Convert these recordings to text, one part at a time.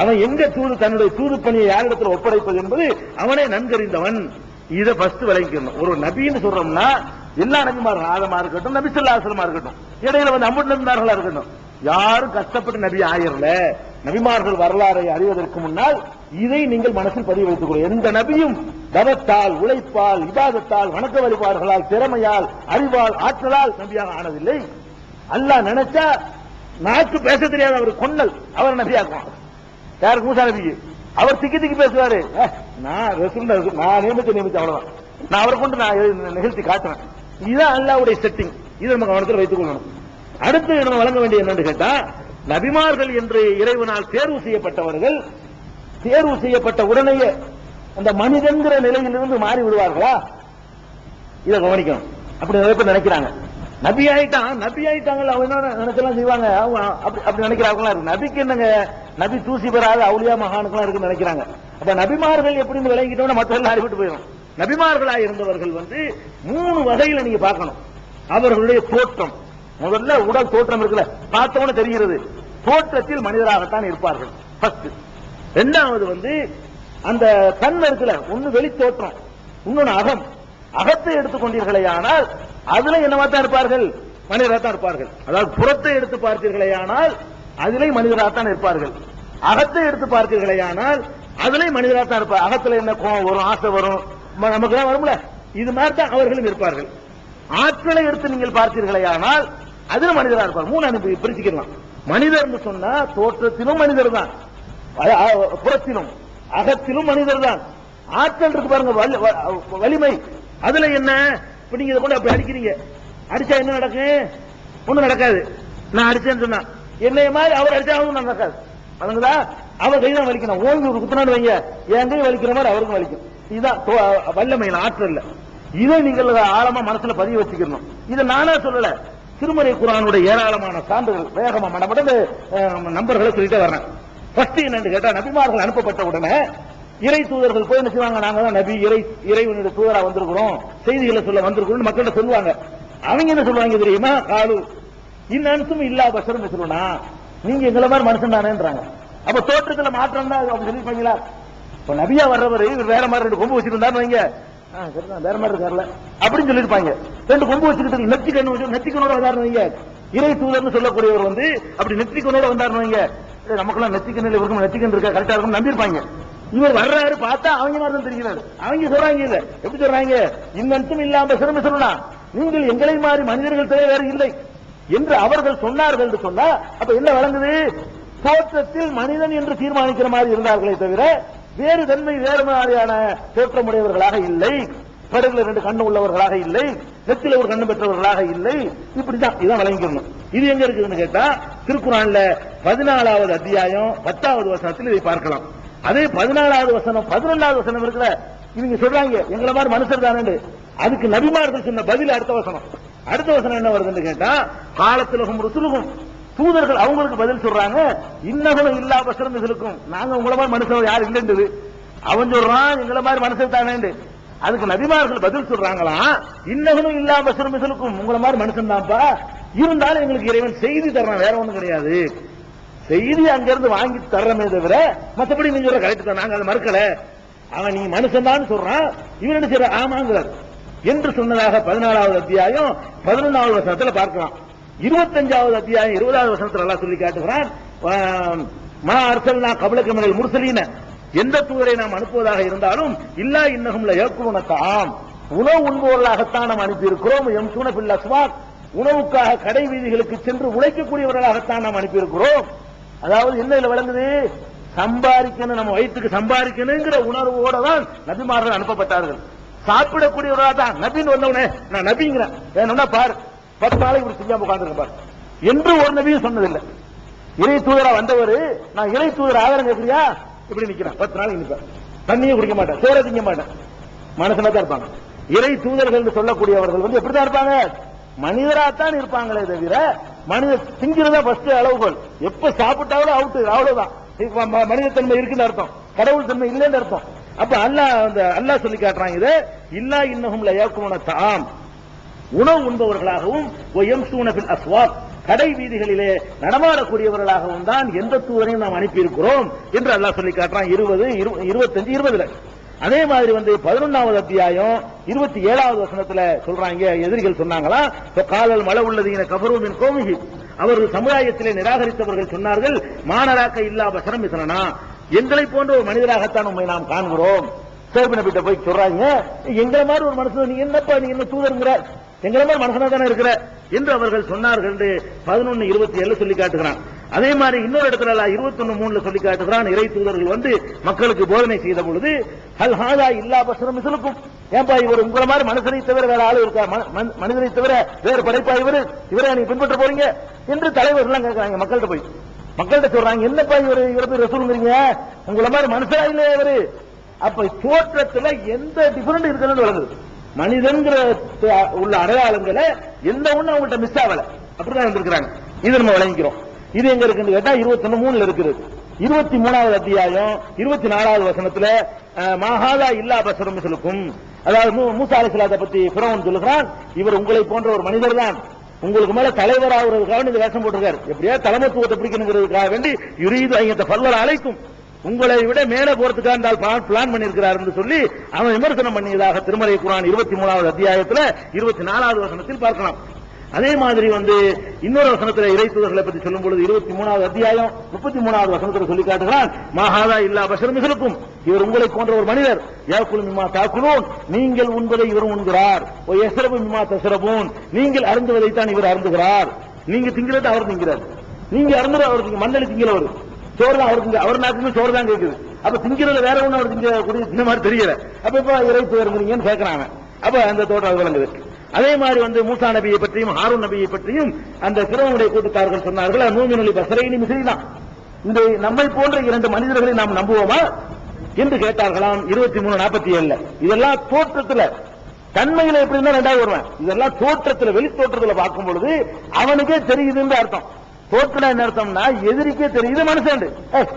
அவன் எங்க தூது தன்னுடைய தூது பணியை யாரிடத்தில் ஒப்படைப்பது என்பது அவனே நன்கறிந்தவன். இதை ஃபர்ஸ்ட் விளங்கிக்கணும். ஒரு நபின்னு சொல்றோம்னா எல்லா நபிமாரும் ஆதமா இருக்கட்டும் நபி சொல்லாசலமா இருக்கட்டும். இடையில வந்து அம்பு நபிமார்களா இருக்கட்டும். யாரும் கஷ்டப்பட்டு நபி ஆயிரல நபிமார்கள் வரலாறை அறிவதற்கு முன்னால் இதை நீங்கள் மனசில் பதிவு வைத்துக் கொள்ளுங்கள். எந்த நபியும் தவத்தால் உழைப்பால் இபாதத்தால் வணக்க வழிபாடுகளால் திறமையால் அறிவால் ஆற்றலால் நபியாக ஆனதில்லை. அல்லாஹ் நினைச்சா நாக்கு பேச தெரியாத அவர் கொன்னல் அவர் நபியாக்குவான். யாருக்கு மூசா நபிக்கு? அவர் திக்கி திக்கி பேசுவாரு நான் ரசூல் நான் நியமிச்ச நியமிச்ச அவ்வளவுதான். நான் அவரை கொண்டு நான் நிகழ்த்தி காட்டுறேன். இதுதான் அல்லாவுடைய செட்டிங் இதை நம்ம கவனத்தில் வைத்துக் கொள்ளணும். அடுத்து நம்ம வழங்க வேண்டிய என்னன்னு கேட்டா நபிமார்கள் என்று இறைவனால் தேர்வு செய்யப்பட்டவர்கள் தேர்வு செய்யப்பட்ட உடனேயே அந்த மனிதன்கிற நிலையிலிருந்து மாறி விடுவார்களா? இதை கவனிக்கணும். அப்படி நிறைய பேர் நினைக்கிறாங்க. நபி ஆயிட்டான் நபி ஆயிட்டாங்கல்ல அவங்க என்ன நினைச்சலாம் செய்வாங்க? அவங்க அப்படி அப்படி நினைக்கிறாங்களா இருக்கு. நபிக்கு என்னங்க? நபி தூசி பெறாத அவுலியா மகானுக்கெல்லாம் இருக்குன்னு நினைக்கிறாங்க. அப்ப நபிமார்கள் எப்படின்னு விளங்கிட்டோம்னா மற்ற எல்லாம் அறிவிட்டு போயிடும் நபிமார்களா இருந்தவர்கள் வந்து மூணு வகையில நீங்க பார்க்கணும். அவர்களுடைய தோற்றம். முதல்ல உடல் தோற்றம் இருக்குல்ல பார்த்தவன தெரிகிறது. தோற்றத்தில் மனிதராகத்தான் இருப்பார்கள். ஃபர்ஸ்ட் ரெண்டாவது வந்து அந்த தன் இருக்குல்ல ஒன்னு வெளி தோற்றம் இன்னொன்னு அகம். அகத்தை எடுத்துக்கொண்டீர்களே ஆனால் அதுல என்னவா தான் இருப்பார்கள்? மனிதராக தான் இருப்பார்கள். அதாவது புறத்தை எடுத்து பார்த்தீர்களே ஆனால் அதிலே மனிதராக தான் இருப்பார்கள் அகத்தை எடுத்து பார்த்தீர்களே ஆனால் அதிலே மனிதராக தான் இருப்பார் அகத்துல என்ன கோபம் வரும் ஆசை வரும்? நமக்கு தான் வரும்ல. இது மாதிரி தான் அவர்களும் இருப்பார்கள் ஆற்றலை எடுத்து நீங்கள் பார்த்தீர்களே ஆனால் மனிதராக இருப்பார். மூணு அனுப்பி பிரிச்சுக்கலாம் மனிதர்னு சொன்னா தோற்றத்திலும் மனிதர் தான் புறத்திலும் அகத்திலும் மனிதர் தான் ஆற்றல் இருக்கு பாருங்க வலி- வ- வலிமை. அதுல என்ன? இப்ப நீங்க இதை கொண்டு அப்படி அடிக்கிறீங்க. அடிச்சா என்ன நடக்கும்? ஒண்ணும் நடக்காது. நான் அடிச்சேன்னு சொன்னா என்னைய மாதிரி அவர் அடிச்சாலும் நடக்காது வழங்குதா அவர் கைதான் வலிக்கணும். ஓய்வு ஒரு வைங்க. என் கை வலிக்கிற மாதிரி அவருக்கும் வலிக்கும். இதுதான் வல்லமை வல்லமையில் ஆற்றல் இதை நீங்கள் ஆழமா மனசுல பதிய வச்சுக்கணும். இதை நானே சொல்லல. திருமறை குரானுடைய ஏராளமான சான்றுகள். வேகமா மடமடந்து நம்பர்களை சொல்லிட்டே வர்றேன். ஃபர்ஸ்ட் என்னன்னு கேட்டா நபிமார்கள் அனுப்பப்பட்ட உடனே இறை தூதர்கள் போய் என்ன செய்வாங்க? நாங்க தான் நபி இறை இறைவனுடைய தூதரா வந்திருக்கிறோம். செய்திகளை சொல்ல வந்திருக்கிறோம் மக்கள்கிட்ட சொல்லுவாங்க. அவங்க என்ன சொல்லுவாங்க தெரியுமா? காலு இன்னும் இல்லா பசரும் சொல்லுனா நீங்க எங்களை மாதிரி மனுஷன் தானேன்றாங்க. அப்ப தோற்றத்துல மாற்றம் தான் அவங்க சொல்லிருப்பாங்களா இப்ப நபியா வர்றவர் இவர் வேற மாதிரி ரெண்டு கொம்பு வச்சிருந்தாரு வைங்க. வேற மாதிரி இருக்காருல அப்படின்னு சொல்லிருப்பாங்க ரெண்டு கொம்பு வச்சுக்கிட்டு நெத்திக்கண்ணு வச்சு நெத்திக்கனோட வந்தாரு வைங்க. இறை தூதர்னு சொல்லக்கூடியவர் வந்து அப்படி நெத்திக்கனோட வந்தாரு வைங்க. ஏய், நமக்கெல்லாம் நெத்திக்கண்ணில் இருக்கும் நெத்திக்கண் இருக்கா? கரெக்டா இருக்கும் நம்பியிருப்பாங்க. இவர் வர்றாரு பார்த்தா அவங்க மாதிரி தான் தெரிகிறாரு. அவங்க சொல்றாங்க இல்ல. எப்படி சொல்றாங்க? இன்னும் இல்லாம சிறமை சொல்லலாம் நீங்கள் எங்களை மாதிரி மனிதர்கள் தேவை வேற இல்லை. என்று அவர்கள் சொன்னார்கள் என்று சொன்னா அப்ப என்ன வழங்குது? தோற்றத்தில் மனிதன் என்று தீர்மானிக்கிற மாதிரி இருந்தார்களே தவிர வேறு தன்மை வேறு மாதிரியான தோற்றமுடையவர்களாக இல்லை. படகுல ரெண்டு கண்ணு உள்ளவர்களாக இல்லை. நெத்தில ஒரு கண்ணு பெற்றவர்களாக இல்லை. இப்படிதான் இதான் வழங்கிக்கணும். இது எங்க இருக்குதுன்னு கேட்டா திருக்குறான்ல பதினாலாவது அத்தியாயம் பத்தாவது வசனத்தில் இதை பார்க்கலாம். அதே பதினாலாவது வசனம் பதினொன்றாவது வசனம் இருக்கிற இவங்க சொல்றாங்க எங்களை மாதிரி மனுஷர் தானே அதுக்கு நபிமார்கள் சொன்ன பதில் அடுத்த வசனம். அடுத்த வசனம் என்ன வருதுன்னு கேட்டா காலத்திலகும் ருசுலுகும் தூதர்கள் அவங்களுக்கு பதில் சொல்றாங்க இன்னகலும் இல்லா பசரம் இருக்கும் நாங்க உங்களை மாதிரி மனுஷன் யார் இல்லைன்றது. அவன் சொல்றான் எங்களை மாதிரி மனுஷன் தானே அதுக்கு நபிமார்கள் பதில் சொல்றாங்களாம் இன்னகலும் இல்லா பசரம் இருக்கும் உங்களை மாதிரி மனுஷன் தான்ப்பா. இருந்தாலும் எங்களுக்கு இறைவன் செய்தி தர்றான் வேற ஒண்ணும் கிடையாது. செய்தி அங்கிருந்து வாங்கி தர்றமே தவிர மத்தபடி நீங்க சொல்ற கரெக்ட் தான். நாங்க அதை மறுக்கல. அவன் நீ மனுஷன் தான் சொல்றான். இவன் என்ன செய்யற ஆமாங்கிறார். என்று சொன்னதாக பதினாலாவது அத்தியாயம் பதினொன்றாவது வசனத்தில் பார்க்கலாம். இருபத்தஞ்சாவது அத்தியாயம் இருபதாவது வசனத்தில் எல்லாம் சொல்லி காட்டுகிறான் அரசல் நான் அர்சல்னா மேல் முரசலின. எந்த தூதரை நாம் அனுப்புவதாக இருந்தாலும் இல்லா இன்னகும்ல ஏற்குவனத்தாம் உணவு உண்பவர்களாகத்தான் நாம் அனுப்பியிருக்கிறோம் எம் சூனபில் சுவாக் உணவுக்காக கடை வீதிகளுக்கு சென்று உழைக்கக்கூடியவர்களாகத்தான் நாம் அனுப்பியிருக்கிறோம். அதாவது என்ன இதுல விளங்குது? சம்பாதிக்கணும் நம்ம வயிற்றுக்கு சம்பாதிக்கணுங்கிற உணர்வோட தான் நபிமார்கள் அனுப்பப்பட்டார்கள். சாப்பிடக்கூடியவர்களா தான் நபின்னு வந்தவனே நான் நபிங்கிறேன். வேணும்னா பார் பத்து நாளைக்கு இப்படி செஞ்சாம உட்காந்துருக்க பார். என்று ஒரு நபியும் சொன்னதில்லை. இறை தூதரா வந்தவர் நான் இறை தூதர் ஆகிறேங்க எப்படியா இப்படி நிக்கிறேன். பத்து நாளைக்கு நிற்பேன் தண்ணியும் குடிக்க மாட்டேன் சோற திங்க மாட்டேன் மனசுல தான் இருப்பாங்க. இறை தூதர்கள் என்று சொல்லக்கூடியவர்கள் வந்து எப்படிதான் இருப்பாங்க? மனிதராத்தான் இருப்பாங்களே தவிர மனித திங்கிறதா ஃபர்ஸ்ட் அளவுகோல் எப்ப சாப்பிட்டாலும் அவுட்டு அவ்வளவுதான். மனித ம- இருக்குன்னு அர்த்தம். கடவுள் தன்மை இல்லைன்னு அர்த்தம். அப்ப அல்லாஹ் அந்த அல்லாஹ் சொல்லி காட்டுறாங்க இது இல்லா இன்னஹும் ல தாம் உணவு உண்பவர்களாகவும் எம் சூனபில் அஸ்வாத் கடை வீதிகளிலே நடமாடக்கூடியவர்களாகவும் தான் எந்த தூதரையும் நாம் அனுப்பியிருக்கிறோம் என்று அல்லாஹ் சொல்லி காட்டுறான். இருபது இருபத்தஞ்சு இருபதுல. அதே மாதிரி வந்து பதினொன்னாவது அத்தியாயம் இருபத்தி ஏழாவது வசனத்துல சொல்றாங்க எதிரிகள் சொன்னாங்களா? இப்ப காலல் மழை உள்ளது கபருவின் கோமிகி அவர்கள் சமுதாயத்திலே நிராகரித்தவர்கள் சொன்னார்கள் மானராக்க இல்லா பசரம் மிசனா எங்களை போன்ற ஒரு மனிதராகத்தான் உண்மை நாம் காண்கிறோம். சேர்பு போய் சொல்றாங்க எங்களை மாதிரி ஒரு மனுஷன் நீ என்னப்பா நீ என்ன தூதருங்கிற? எங்களை மாதிரி மனுஷனா தானே இருக்கிற? என்று அவர்கள் சொன்னார்கள் என்று பதினொன்னு இருபத்தி ஏழு சொல்லி காட்டுகிறான். அதே மாதிரி இன்னொரு இடத்துல இருபத்தொன்னு மூணுல சொல்லி காட்டுகிறான். இறை தூதர்கள் வந்து மக்களுக்கு போதனை செய்த பொழுது ஹல் ஹாதா இல்லா பசரம் மிசலுக்கும் ஏன்பா இவர் உங்களை மாதிரி மனுஷனை தவிர வேற ஆளு இருக்கா? ம- ம- மனிதனை தவிர வேறு படைப்பா இவரு? இவரை நீ பின்பற்ற போறீங்க? என்று தலைவர்கள் கேட்கிறாங்க மக்கள்கிட்ட போய். மக்கள்கிட்ட சொல்றாங்க என்னப்பா இவரு இவரை போய் ரசூலுங்கிறீங்க? உங்களை மாதிரி மனுஷனா இல்லையா இவரு? அப்ப தோற்றத்துல எந்த டிஃபரெண்ட் இருக்குன்னு வழங்குது மனிதன்கிற உள்ள அடையாளங்களை எந்த ஒண்ணு அவங்கள்ட்ட மிஸ் ஆகல. அப்படிதான் இருந்திருக்கிறாங்க. இது நம்ம வழங்கிக்கிறோம் இது எங்க இருக்குன்னு கேட்டா இருபத்தி மூணுல இருக்குது. இருபத்தி மூணாவது அத்தியாயம் இருபத்தி நாலாவது வசனத்துல மகாதா இல்லா பசரம் சொல்லுக்கும். அதாவது மூ- மூசா அலிஸ்லாத்தை பத்தி பிறவன் சொல்லுகிறான் இவர் உங்களை போன்ற ஒரு மனிதர் தான் உங்களுக்கு மேல தலைவர் ஆகுறதுக்காக இந்த வேஷம் போட்டிருக்காரு. எப்படியா தலைமத்துவத்தை பிடிக்கணுங்கிறதுக்காக வேண்டி யுரீது ஐயத்தை பல்வர் அழைக்கும். உங்களை விட மேல போறதுக்காக இருந்தால் பிளான் பண்ணியிருக்கிறார் என்று சொல்லி அவன் விமர்சனம் பண்ணியதாக திருமலை குரான் இருபத்தி மூணாவது அத்தியாயத்துல இருபத்தி நாலாவது வசனத்தில் பார்க்கலாம். அதே மாதிரி வந்து இன்னொரு வசனத்துல இறைத்துவர்களை பற்றி சொல்லும் பொழுது இருபத்தி மூணாவது அத்தியாயம் முப்பத்தி மூணாவது வசனத்தில் சொல்லி காட்டுகிறான் மகாதா இல்லா பசரமிகளுக்கும் இவர் உங்களை போன்ற ஒரு மனிதர். யாக்குலும் மிம்மா தாக்குலூன். நீங்கள் உண்பதை இவர் உண்கிறார். ஓ எசரபு மிம்மா தசரபூன் நீங்கள் அருந்துவதைத்தான் இவர் அருந்துகிறார். நீங்க திங்கிறது அவர் திங்கிறார். நீங்க அருந்துற அவர் திங்க மண்ணளி திங்கிறவர் சோறு தான் அவர் திங்க அவர் நாக்குமே சோறு தான் கேட்குது அப்ப திங்கிறதுல வேற ஒண்ணு அவர் திங்க கூடிய இந்த மாதிரி தெரியல. அப்ப இப்ப இறை தூதருங்கிறீங்கன்னு கேட்கறாங்க அப்ப அந்த தோட்டம் விளங்குது. அதே மாதிரி வந்து மூசா நபியை பற்றியும் ஹாரூன் நபியை பற்றியும் அந்த சிறுவனுடைய கூட்டத்தார்கள் சொன்னார்கள் நூமினொலி பசரையினி மிசிறிதான் இந்த நம்மை போன்ற இரண்டு மனிதர்களை நாம் நம்புவோமா? என்று கேட்டார்களாம் இருபத்தி மூணு நாற்பத்தி ஏழுல இதெல்லாம் தோற்றத்தில். தன்மையில எப்படி இருந்தா ரெண்டாவது வருவேன் இதெல்லாம் தோற்றத்தில் வெளி தோற்றத்தில் பார்க்கும் பொழுது அவனுக்கே தெரியுதுன்னு அர்த்தம். தோற்றல என்ன அர்த்தம்னா எதிரிக்கே தெரியுது மனுஷன்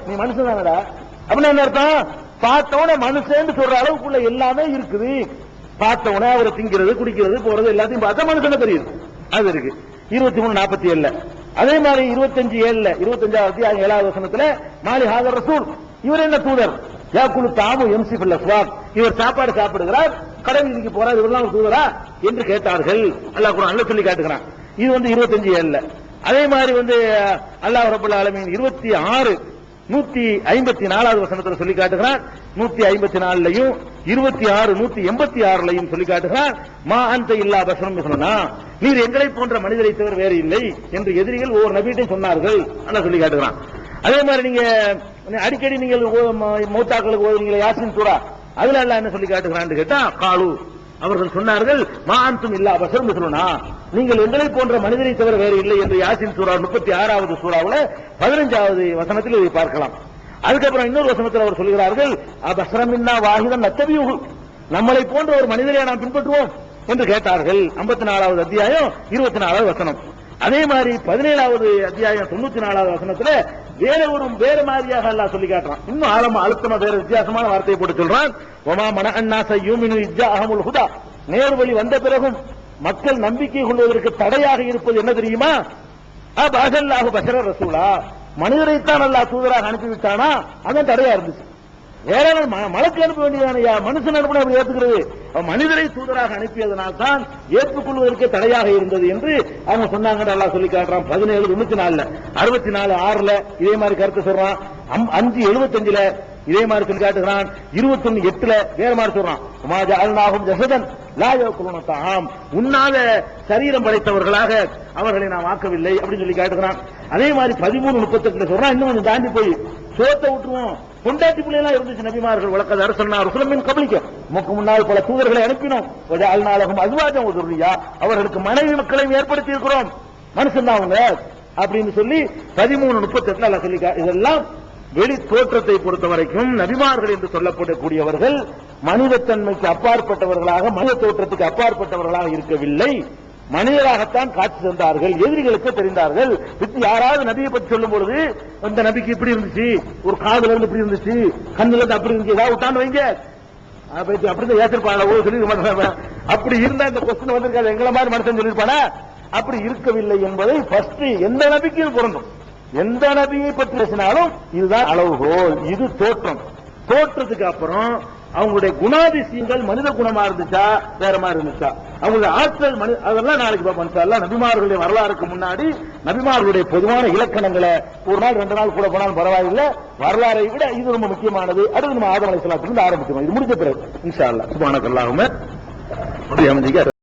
நீ மனுஷன் தானடா? அப்படின்னா என்ன அர்த்தம்? பார்த்தவன மனுஷன் சொல்ற அளவுக்குள்ள எல்லாமே இருக்குது. பார்த்த உடனே அவரை திங்கிறது குடிக்கிறது போறது எல்லாத்தையும் பார்த்தா மனுஷன தெரியுது அது இருக்கு. இருபத்தி மூணு நாற்பத்தி ஏழுல. அதே மாதிரி இருபத்தஞ்சு ஏழுல இருபத்தஞ்சாவது ஏழாவது வசனத்துல மாலி ஹாதர் ரசூல் இவர் என்ன தூதர்? யாக்குழு தாமு எம்சி பில்ல சுவாப் இவர் சாப்பாடு சாப்பிடுகிறார் கடை வீதிக்கு போறார் இவரெல்லாம் தூதரா என்று கேட்டார்கள். அல்லாஹ் குரான்ல சொல்லி காட்டுகிறான். இது வந்து இருபத்தஞ்சு ஏழுல. அதே மாதிரி வந்து அல்லாஹ் ரபுல்ல அலமின் இருபத்தி ஆறு நூத்தி ஐம்பத்தி நாலாவது வசனத்தில் சொல்லி காட்டுகிறான் நூத்தி ஐம்பத்தி நாலுலையும் இருபத்தி ஆறு நூத்தி எண்பத்தி ஆறுலையும் சொல்லி காட்டுகிறான் மா அந்த இல்லா வசனம் சொன்னா நீர் எங்களை போன்ற மனிதரை தவிர வேறு இல்லை என்று எதிரிகள் ஒவ்வொரு நபீட்டையும் சொன்னார்கள் அதான் சொல்லி காட்டுகிறான். அதே மாதிரி நீங்க அடிக்கடி நீங்கள் ஓ- ம- மௌத்தாக்களுக்கு ஓதுவீங்களே யாசின் சூடா அதுல எல்லாம் என்ன சொல்லி காட்டுகிறான்னு கேட்டா காலு. அவர்கள் சொன்னார்கள் மாந்தும் இல்லா பசரம் சொல்லுனா நீங்கள் எங்களை போன்ற மனிதரை தவிர வேறு இல்லை என்று யாசின் சூறா முப்பத்தி ஆறாவது சூறாவில் பதினஞ்சாவது வசனத்தில் இதை பார்க்கலாம். அதுக்கப்புறம் இன்னொரு வசனத்தில் அவர் சொல்கிறார்கள் அபசரமின்னா வாகிதம் நத்தபியுகு நம்மளை போன்ற ஒரு மனிதரை நாம் பின்பற்றுவோம் என்று கேட்டார்கள். ஐம்பத்தி நாலாவது அத்தியாயம் இருபத்தி நாலாவது வசனம். அதே மாதிரி பதினேழாவது அத்தியாயம் தொண்ணூத்தி நாலாவது வசனத்துல வேற ஒரு வேற மாதிரியாக அல்லா சொல்லி காட்டுறான். இன்னும் ஆழமா அழுத்தமா வேற வித்தியாசமான வார்த்தையை போட்டு சொல்றான். ஒமா மன அண்ணாச யூமினு இஜ்ஜா அகமுல் ஹுதா. நேர் வழி வந்த பிறகும் மக்கள் நம்பிக்கை கொள்வதற்கு தடையாக இருப்பது என்ன தெரியுமா? அல்லாஹு பசர ரசூலா. மனிதரைத்தான் அல்லா தூதராக அனுப்பிவிட்டானா? அதான் தடையா இருந்துச்சு. வேற என்ன, ம- மலக்கு அனுப்ப வேண்டியதானையா மனுஷன் அனுப்பின அப்படி ஏத்துக்கிறது? மனிதரை தூதராக அனுப்பியதனால் தான் ஏற்றுக்கொள்வதற்கு தடையாக இருந்தது என்று அவங்க சொன்னாங்க நல்லா சொல்லி காட்டுறான். பதினேழு தொண்ணூத்தி நாலுல. அறுபத்தி நாலு ஆறுல இதே மாதிரி கருத்து சொல்றான். அம்- அஞ்சு எழுபத்தஞ்சுல இதே மாதிரி சொல்லி காட்டுகிறான். இருபத்தொன்னு எட்டுல வேற மாதிரி சொல்றான். உமாஜா அல்நாகும் ஜசதன் லாயோக்குலத்தாம் உண்ணாத சரீரம் படைத்தவர்களாக அவர்களை நாம் ஆக்கவில்லை அப்படின்னு சொல்லி காட்டுகிறான். அதே மாதிரி பதிமூணு முப்பத்தெட்டுல சொல்றான். இன்னும் கொஞ்சம் தாண்டி போய் சோத்தை விட்டுருவோம் பொண்டாட்டி பிள்ளைலாம் இருந்துச்சு நபிமார்கள் வழக்கது அரசன்னா ருசுலமின் கபலிக்க. முக்கு முன்னால் பல தூதர்களை அனுப்பினோம். அல்நாளகம் அதுவாஜம் உதவியா அவர்களுக்கு மனைவி மக்களையும் ஏற்படுத்தி இருக்கிறோம் மனுஷன் தான் அவங்க. அப்படின்னு சொல்லி பதிமூணு முப்பத்தி அல்ல சொல்லி இதெல்லாம் வெளி தோற்றத்தை பொறுத்த வரைக்கும் நபிமார்கள் என்று சொல்லப்படக்கூடியவர்கள் மனிதத்தன்மைக்கு அப்பாற்பட்டவர்களாக மனித தோற்றத்துக்கு அப்பாற்பட்டவர்களாக இருக்கவில்லை. மனிதராகத்தான் காட்சி தந்தார்கள் எதிரிகளுக்கு தெரிந்தார்கள். வித்து யாராவது நபியை பற்றி சொல்லும் பொழுது இந்த நபிக்கு இப்படி இருந்துச்சு ஒரு காதுல இருந்து இப்படி இருந்துச்சு கண்ணுல இருந்து அப்படி இருந்துச்சு ஏதாவது விட்டான்னு வைங்க. அப்படி அப்படிதான் ஏற்றிருப்பாங்க ஓ சொல்லி அப்படி இருந்தா இந்த கொஸ்டின் வந்திருக்காது எங்களை மாதிரி மனுஷன் சொல்லியிருப்பானா? அப்படி இருக்கவில்லை என்பதை ஃபர்ஸ்ட் எந்த நபிக்கையும் பொருந்தும். எந்த நபியை பற்றி பேசினாலும் இதுதான் அளவுகோல் இது தோற்றம். தோற்றத்துக்கு அப்புறம் அவங்களுடைய குணாதிசயங்கள் மனித குணமா இருந்துச்சா? வேற மாதிரி இருந்துச்சா? அவங்களுடைய ஆற்றல் மனி அதெல்லாம் நாளைக்கு பார்ப்போம். இன்ஷா நபிமார்களுடைய வரலாறுக்கு முன்னாடி நபிமார்களுடைய பொதுவான இலக்கணங்களை ஒரு நாள் ரெண்டு நாள் கூட போனாலும் பரவாயில்லை. வரலாறை விட இது ரொம்ப முக்கியமானது. அடுத்து நம்ம ஆதம் அலைஹிஸ்ஸலாத்துல ஆரம்பிக்கணும். இது முடிஞ்ச பிறகு. இன்ஷா அல்லாஹ். சுப்ஹானக்கல்லாஹும்ம வபிஹம்திக